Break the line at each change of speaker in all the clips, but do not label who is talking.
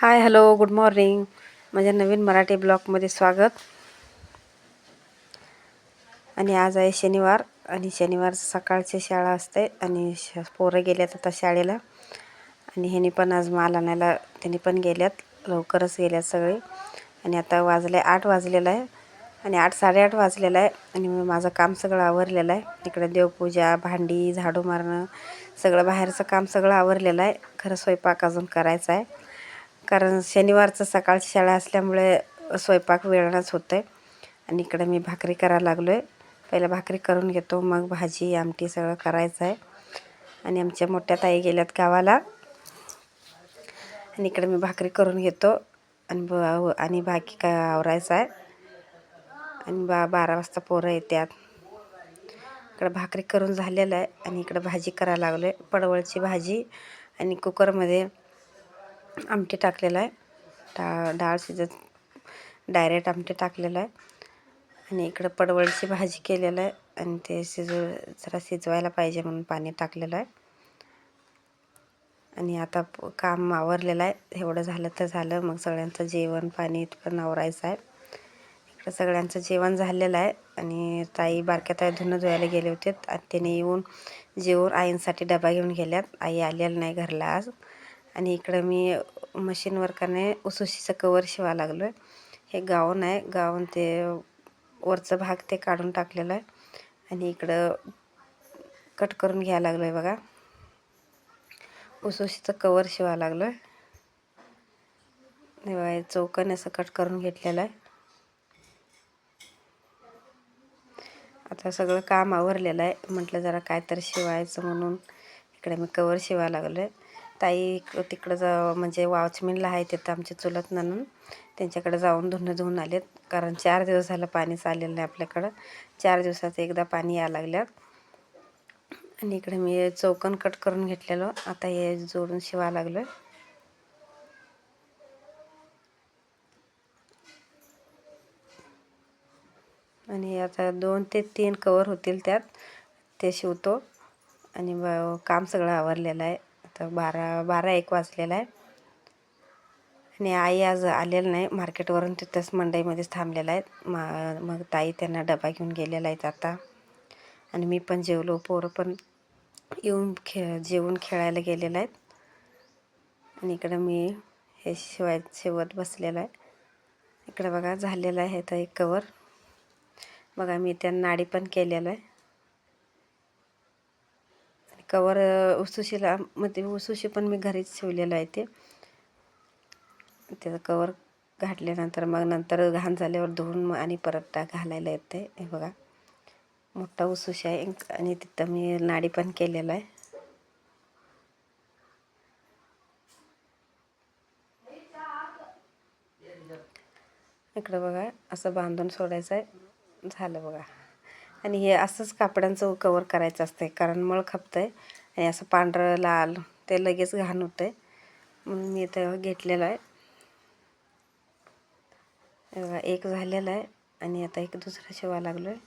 Hi hello good morning माझ्या नवीन मराठी ब्लॉगमध्ये स्वागत. आणि आज आहे शनिवार आणि शनिवार सकाळची शाळा असते आणि श पोरं गेल्यात आता शाळेला. आणि ह्यानी पण आज माल आणायला त्यांनी पण गेल्यात लवकरच गेल्यात सगळे. आणि आता वाजले आठ वाजलेलं आहे. आणि आठ साडेआठ वाजलेलं आहे आणि माझं काम सगळं आवरलेलं आहे. इकडे देवपूजा भांडी झाडू मारणं सगळं बाहेरचं काम सगळं आवरलेलं आहे. खरं स्वयंपाक अजून करायचा आहे. कारण शनिवारचं सकाळची शाळा असल्यामुळे स्वयंपाक वेळानंच होतं आहे आणि इकडे मी भाकरी करायला लागलो आहे पहिला भाकरी करून घेतो मग भाजी आमटी सगळं करायचं आहे आणि आमच्या मोठ्या ताई गेल्यात गावाला. आणि इकडे मी भाकरी करून घेतो. आणि ब आणि बाकी काय आवरायचं आहे आणि बा बारा वाजता पोरं येतात इकडं भाकरी करून झालेलं आहे. आणि इकडं भाजी करायला लागलो आहे पडवळची भाजी. आणि कुकरमध्ये आमटी टाकलेलं आहे. डाळ डाळ शिजत डायरेक्ट आमटी टाकलेलं आहे. आणि इकडं पडवळची भाजी केलेलं आहे. आणि ते शिजव जरा शिजवायला पाहिजे म्हणून पाणी टाकलेलं आहे. आणि आता काम आवरलेलं आहे. एवढं झालं तर झालं. मग सगळ्यांचं जेवण पाणी पण आवरायचं आहे. इकडं सगळ्यांचं जेवण झालेलं आहे. आणि ताई बारक्या ताई धुणं धुवायला गेले होते. आणि त्याने येऊन जेवून आईंसाठी डबा घेऊन गेल्यात. आई आलेलं नाही घरला आज. आणि इकडं मी मशीनवर वर्काने उसुशीचं कवर शिवा लागलो आहे हे गाऊन आहे. गाऊन ते वरचं भाग ते काढून टाकलेलं आहे. आणि इकडं कट करून घ्यायला लागलो आहे बघा. उसुशीचं कवर शिवा लागलो आहे बघा चौकन असं कट करून घेतलेलं आहे. आता सगळं काम आवरलेलं आहे. म्हटलं जरा काय तर शिवायचं म्हणून इकडे मी कवर शिवा लागलो आहे ताई तिकडं जा म्हणजे वॉचमेनला आहे तिथं आमचे चुलत नणून त्यांच्याकडे जाऊन धुणं धुवून आलेत. कारण चार दिवस झालं पाणी चाललेलं नाही आपल्याकडं. चार दिवसाचं एकदा पाणी यायला लागल्यात. आणि इकडे मी चौकन कट करून घेतलेलो. आता हे जोडून शिवायला लागलो आहे आणि आता दोन ते तीन कवर होतील त्यात. ते शिवतो. आणि काम सगळं आवरलेलं आहे. आता बारा बारा एक वाजलेला आहे. आणि आई आज आलेलं नाही. मार्केटवरून तिथंच मंडईमध्येच थांबलेलं आहे. मा मग ताई त्यांना डबा घेऊन गेलेला आहेत आता. आणि मी पण जेवलो. पोरं पण येऊन खे जेवून खेळायला गेलेलं आहेत. आणि इकडं मी हे शिवाय शिवत बसलेलं आहे. इकडं बघा झालेलं आहे तर एक कवर बघा मी त्या नाडी पण केलेलं आहे. कवर उसुशीला मध्ये उसुशी पण मी घरीच शिवलेलं आहे ते. त्याचं कवर घातल्यानंतर मग नंतर घाण झाल्यावर धुवून मग आणि परत टाक घालायला येते. हे बघा. मोठा उसुशी आहे आणि तिथं मी नाडी पण केलेला आहे. इकडं बघा असं बांधून सोडायचं आहे. झालं बघा. आणि हे असंच कापडांचं कवर करायचं असतं आहे कारण मळ खपतं आहे आणि असं पांढरं लाल ते लगेच घाण होतं आहे म्हणून मी इथं घेतलेलं आहे. बघा एक झालेला आहे आणि आता एक दुसरा शिवा लागलो आहे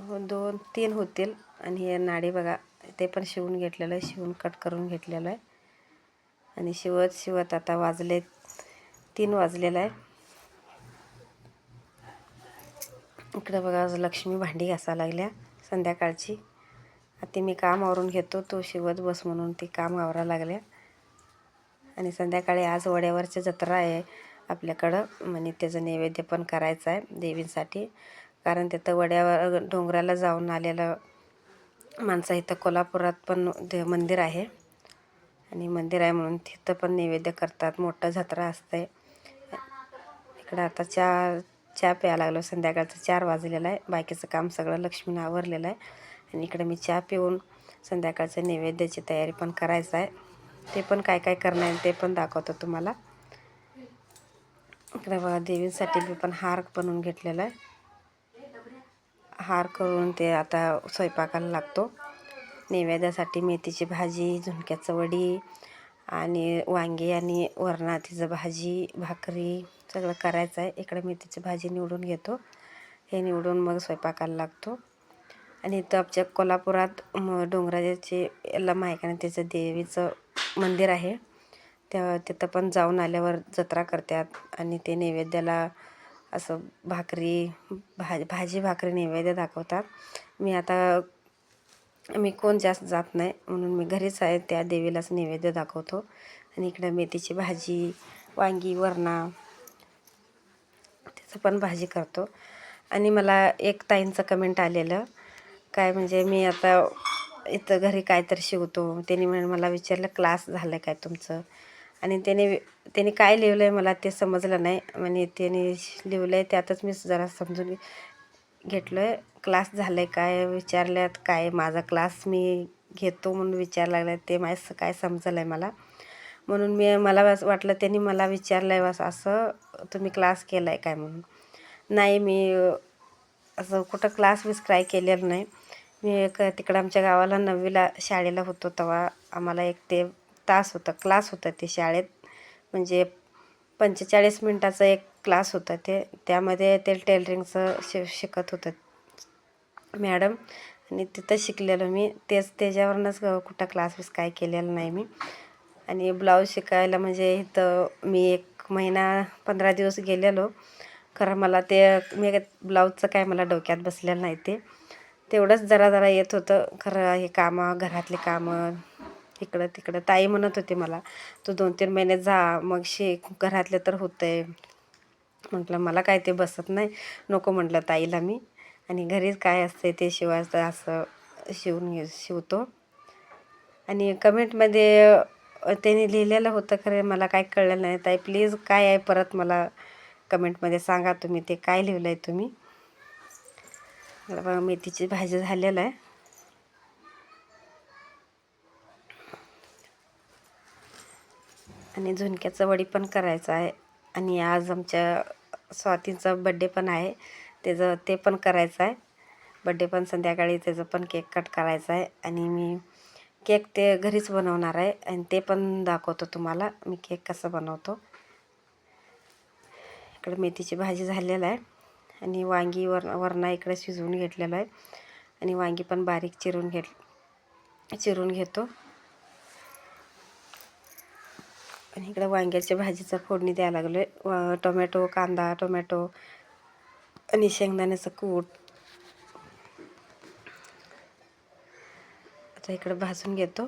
हो दोन तीन होतील आणि हे नाडी बघा ते पण शिवून घेतलेलं आहे. शिवून कट करून घेतलेलं आहे. आणि शिवत शिवत आता वाजले तीन वाजलेलं आहे. इकडं बघा आज लक्ष्मी भांडी घासायला लागल्या संध्याकाळची. आता मी काम आवरून घेतो तो शिवत बस म्हणून ती काम आवरायला लागल्या. आणि संध्याकाळी आज वड्यावरची जत्रा आहे आपल्याकडं म्हणजे त्याचं नैवेद्य पण करायचं आहे देवींसाठी. कारण तिथं वड्यावर डोंगराला जाऊन आलेलं माणसं इथं कोल्हापुरात पण दे मंदिर आहे. आणि मंदिर आहे म्हणून तिथं पण नैवेद्य करतात मोठं जत्रा असते इकडं आता चहा चहा प्यायला लागलो. संध्याकाळचं चार वाजलेलं आहे. बाकीचं काम सगळं लक्ष्मीनं आवरलेलं आहे. आणि इकडे मी चहा पिऊन संध्याकाळचं नैवेद्याची तयारी पण करायचं आहे. ते पण काय काय करणार आहे ते पण दाखवतो तुम्हाला. इकडे बघा देवींसाठी मी पण हार बनवून घेतलेला आहे. हार करून ते आता स्वयंपाकाला लागतो. नैवेद्यासाठी मेथीची भाजी झुणक्याचं वडी आणि वांगी आणि वरणातीचं भाजी भाकरी. सगळं करायचं आहे. इकडे मेथीची भाजी निवडून घेतो. हे निवडून मग स्वयंपाकाला लागतो. आणि इथं आमच्या कोल्हापुरात म डोंगराचे याला माहिती त्याचं देवीचं मंदिर आहे. त्या तिथं पण जाऊन आल्यावर जत्रा करतात. आणि ते नैवेद्याला असं भाकरी भाजी भाजी भाकरी नैवेद्य दाखवतात. मी आता मी कोण जास्त जात नाही म्हणून मी घरीच आहे. त्या देवीलाच नैवेद्य दाखवतो. आणि इकडं मेथीची भाजी वांगी वरणा पण भाजी करतो. आणि मला एक ताईंचं कमेंट आलेलं. काय म्हणजे मी आता इथं घरी काहीतरी शिवतो. त्याने मला विचारलं क्लास झालं काय तुमचं? आणि त्याने त्याने काय लिहिलं आहे मला ते समजलं नाही. म्हणजे त्याने लिहिलं आहे त्यातच मी जरा समजून घेतलं आहे क्लास झालं आहे काय? विचारल्यात काय? माझा क्लास मी घेतो म्हणून विचार लागला ते माझं काय समजलं आहे मला? म्हणून मी मला असं वाटलं त्यांनी मला विचारलं आहे असं असं तुम्ही क्लास केला आहे काय म्हणून? नाही मी असं कुठं क्लास बीस ट्राय केलेलं नाही. मी एक तिकडं आमच्या गावाला नववीला शाळेला होतो तेव्हा आम्हाला एक ते तास होता क्लास होता ते शाळेत. म्हणजे पंचेचाळीस मिनटाचा एक क्लास होता ते. त्यामध्ये ते टेलरिंगचं शि शिकत होतं मॅडम. आणि तिथं शिकलेलं मी. तेच त्याच्यावरूनच कुठं क्लास बीस काय केलेलं नाही मी. आणि ब्लाऊज शिकायला म्हणजे इथं मी एक महिना पंधरा दिवस गेलेलो. खरं मला ते मी ब्लाऊजचं काय मला डोक्यात बसलेलं नाही ते. तेवढंच जरा जरा येत होतं. खरं हे कामं घरातले कामं इकडं तिकडं. ताई म्हणत होती मला तू दोन तीन महिने जा मग शिक. घरातले तर होत आहे म्हटलं मला काय ते बसत नाही. नको म्हटलं ताईला मी. आणि घरीच काय असते ते शिवायचं असं शिवून घे शिवतो. आणि कमेंटमध्ये त्याने लिहिलेलं होतं खरं मला काय कळलं नाही. ताई प्लीज काय आहे परत मला कमेंटमध्ये सांगा तुम्ही ते काय लिहिलं आहे तुम्ही? बघा मेथीची भाजी झालेलं आहे. आणि झुणक्याचं वडी पण करायचं आहे. आणि आज आमच्या स्वातींचा बड्डे पण आहे. त्याचं ते पण करायचं आहे. बड्डे पण संध्याकाळी त्याचं पण केक कट करायचं आहे. आणि मी केक ते घरीच बनवणार आहे आणि ते पण दाखवतो तुम्हाला. मी केक कसं बनवतो. इकडे मेथीची भाजी झालेलं आहे आणि वांगी वर वरणा इकडे शिजवून घेतलेलं आहे. आणि वांगी पण बारीक चिरून घेत चिरून घेतो. आणि इकडे वांग्याच्या भाजीचा फोडणी द्यायला लागलो आहे टोमॅटो कांदा टोमॅटो आणि शेंगदाण्याचं कूट. आता इकडे भाजून घेतो.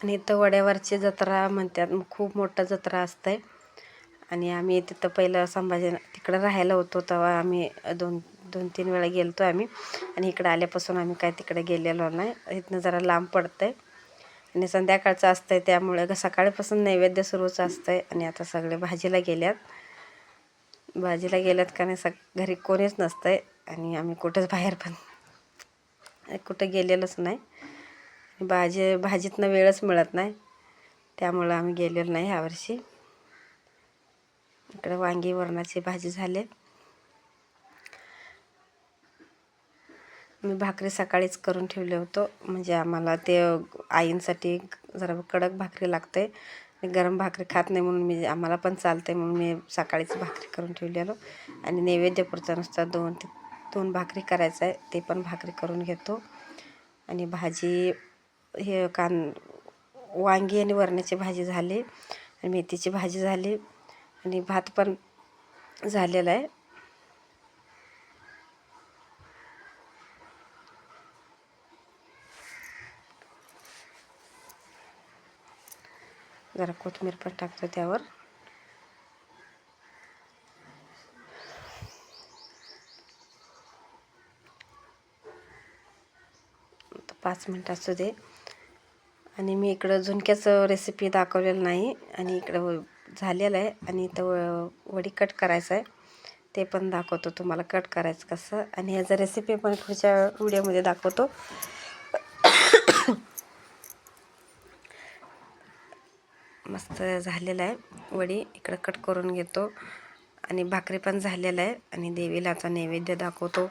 आणि इथं वड्यावरची जत्रा म्हणतात खूप मोठा जत्रा असते आणि आम्ही तिथं पहिलं संभाजी तिकडं राहायला होतो तेव्हा आम्ही दोन दोन तीन वेळा गेलतो आम्ही. आणि इकडं आल्यापासून आम्ही काय तिकडे गेलेलो नाही. इथनं जरा लांब पडतं आहे आणि संध्याकाळचं असतं आहे त्यामुळे सकाळपासून नैवेद्य सुरूच असतं आहे आणि आता सगळे भाजीला गेल्यात. भाजीला गेल्यात का नाही सग घरी कोणीच नसतं आहे आणि आम्ही कुठंच बाहेर पण कुठं गेलेलोच नाही. भाजी भाजीतनं वेळच मिळत नाही. त्यामुळं आम्ही गेलेलो नाही ह्यावर्षी इकडं वांगी वरणाची भाजी झाले. मी भाकरी सकाळीच करून ठेवले होतो. म्हणजे आम्हाला ते आईंसाठी जरा कडक भाकरी लागते. गरम भाकरी खात नाही म्हणून मी आम्हाला पण चालते म्हणून मी सकाळीच भाकरी करून ठेवलेलो आणि नैवेद्यपुरता नुसता दोन दोन भाकरी करायचं आहे ते पण भाकरी करून घेतो. आणि भाजी हे कान वांगी आणि वरण्याची भाजी झाली. आणि मेथीची भाजी झाली. आणि भात पण झालेला आहे. जरा कोथमीर पण टाकतो त्यावर. पाच मिनटं असू दे. आणि मी इकडं झुणक्याचं रेसिपी दाखवलेलं नाही आणि इकडं झालेलं आहे आणि तो वडी कट करायचं आहे. ते पण दाखवतो तुम्हाला कट करायचं कसं. आणि ह्याचं रेसिपी पण पुढच्या व्हिडिओमध्ये दाखवतो. मस्त झालेलं आहे. वडी इकडं कट करून घेतो. आणि भाकरी पण झालेला आहे. आणि देवीला आता नैवेद्य दाखवतो.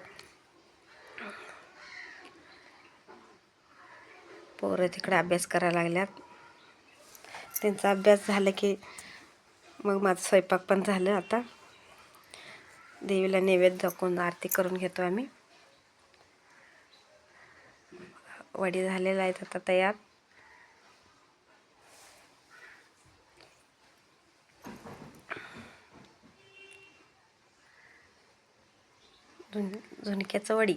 पोरं तिकडे अभ्यास करायला लागल्यात. त्यांचा अभ्यास झाला की मग माझं स्वयंपाक पण झालं आता. देवीला नैवेद्य दाखवून आरती करून घेतो आम्ही. वडी झालेला आहेत आता तयार. झुण झुणक्याचं वडी.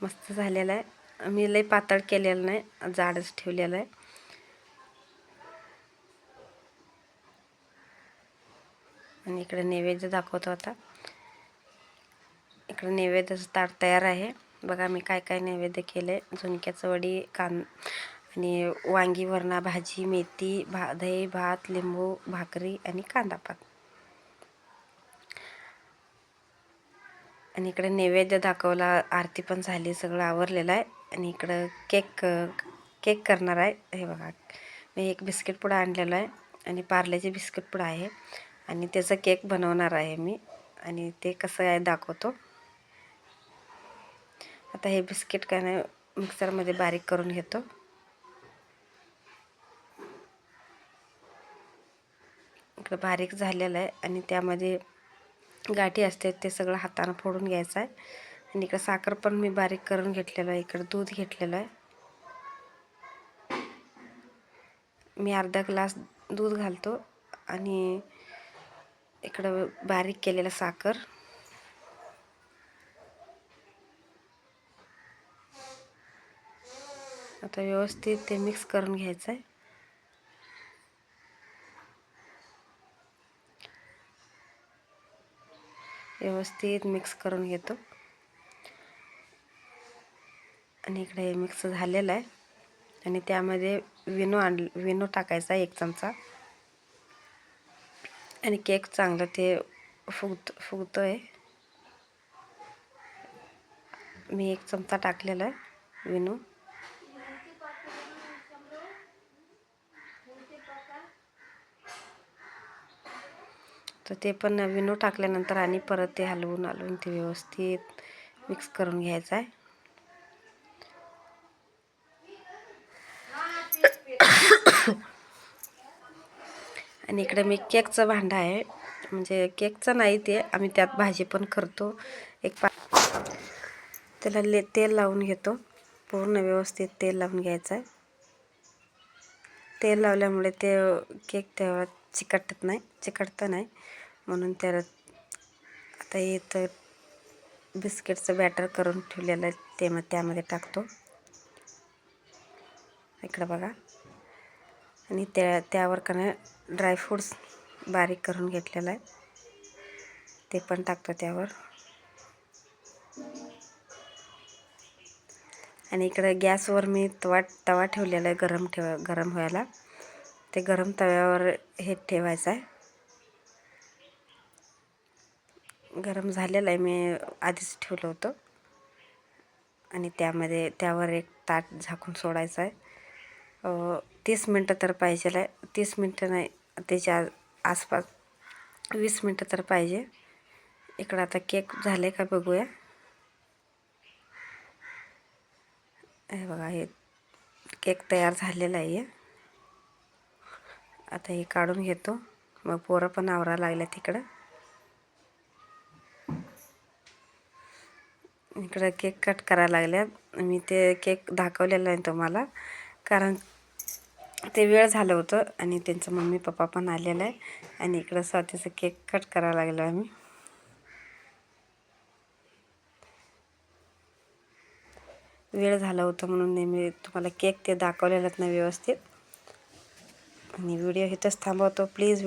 मस्त झालेलं आहे. मी लई पातळ केलेलं नाही जाडच ठेवलेलं आहे. आणि इकडे नैवेद्य दाखवतो आता. इकडे नैवेद्याचं ताट तयार आहे. बघा मी काय काय नैवेद्य केलं. आहे झुणक्याचं वडी कान आणि वांगी वरणा भाजी मेथी भा दही भात लिंबू भाकरी आणि कांदापात आणि इकडे नैवेद्य दाखवला आरती पण झाली सगळं आवरलेलं आहे. आणि इकडं केक केक करणार आहे. हे बघा मी एक बिस्किट पुडा आणलेला आहे आणि पार्लेचे बिस्किट पुडा आहे. आणि त्याचा केक बनवणार आहे मी. आणि ते कसं आहे दाखवतो. आता हे बिस्किट काय नाही मिक्सरमध्ये बारीक करून घेतो. इकडं बारीक झालेलं आहे आणि त्यामध्ये गाठी असते ते सगळं हातानं फोडून घ्यायचं आहे. आणि इकडं साखर पण मी बारीक करून घेतलेलं आहे इकडं दूध घेतलेलं आहे. मी अर्धा ग्लास दूध घालतो आणि इकडं बारीक केलेलं साखर. आता व्यवस्थित ते मिक्स करून घ्यायचं आहे. व्यवस्थित मिक्स करून घेतो. आणि इकडे मिक्स झालेलं आहे. आणि त्यामध्ये विनो आण विनो टाकायचा एक चमचा. आणि केक चांगलं ते फुगत फुगतो आहे मी एक चमचा टाकलेला आहे विनो. तर ते पण विनो टाकल्यानंतर आणि परत ते हलवून हलवून ते व्यवस्थित मिक्स करून घ्यायचं आहे. आणि इकडे मी केकचं भांडं आहे. म्हणजे केकचं नाही ते आम्ही त्यात भाजी पण करतो. एक पा त्याला ले तेल लावून घेतो. पूर्ण व्यवस्थित तेल लावून घ्यायचं आहे. तेल लावल्यामुळे ते केक तेव्हा चिकटत नाही चिकटतं नाही. म्हणून त्याला आता इथं बिस्किटचं बॅटर करून ठेवलेलं आहे. ते मग त्यामध्ये टाकतो. इकडं बघा. आणि त्या त्यावर का नाही ड्रायफ्रूट्स बारीक करून घेतलेलं आहे. ते पण टाकतो त्यावर. आणि इकडं गॅसवर मी तवा तवा ठेवलेला आहे गरम ठेवा गरम व्हायला. ते गरम तव्यावर हे ठेवायचं आहे. गरम झालेलं आहे मी आधीच ठेवलं होतं. आणि त्यामध्ये त्यावर एक ताट झाकून सोडायचं आहे. तीस मिनटं तर पाहिजे आहे. तीस मिनटं नाही त्याच्या आसपास वीस मिनटं तर पाहिजे. इकडं आता केक झाले का बघूया. हे बघा हे केक तयार झालेला आहे. आता हे काढून घेतो. मग पोरं पण आवरा लागल्या तिकडं इकडं केक कट करायला लागल्या. मी ते केक दाखवलेलं आहे तुम्हाला. कारण ते वेळ झालं होतं आणि त्यांचं मम्मी पप्पा पण आलेलं आहे. आणि इकडं स्वतःचं केक कट करायला लागलो आम्ही वेळ झाला होता म्हणून नेहमी तुम्हाला केक ते दाखवलेलं ना व्यवस्थित. आणि व्हिडिओ इथंच थांबवतो. प्लीज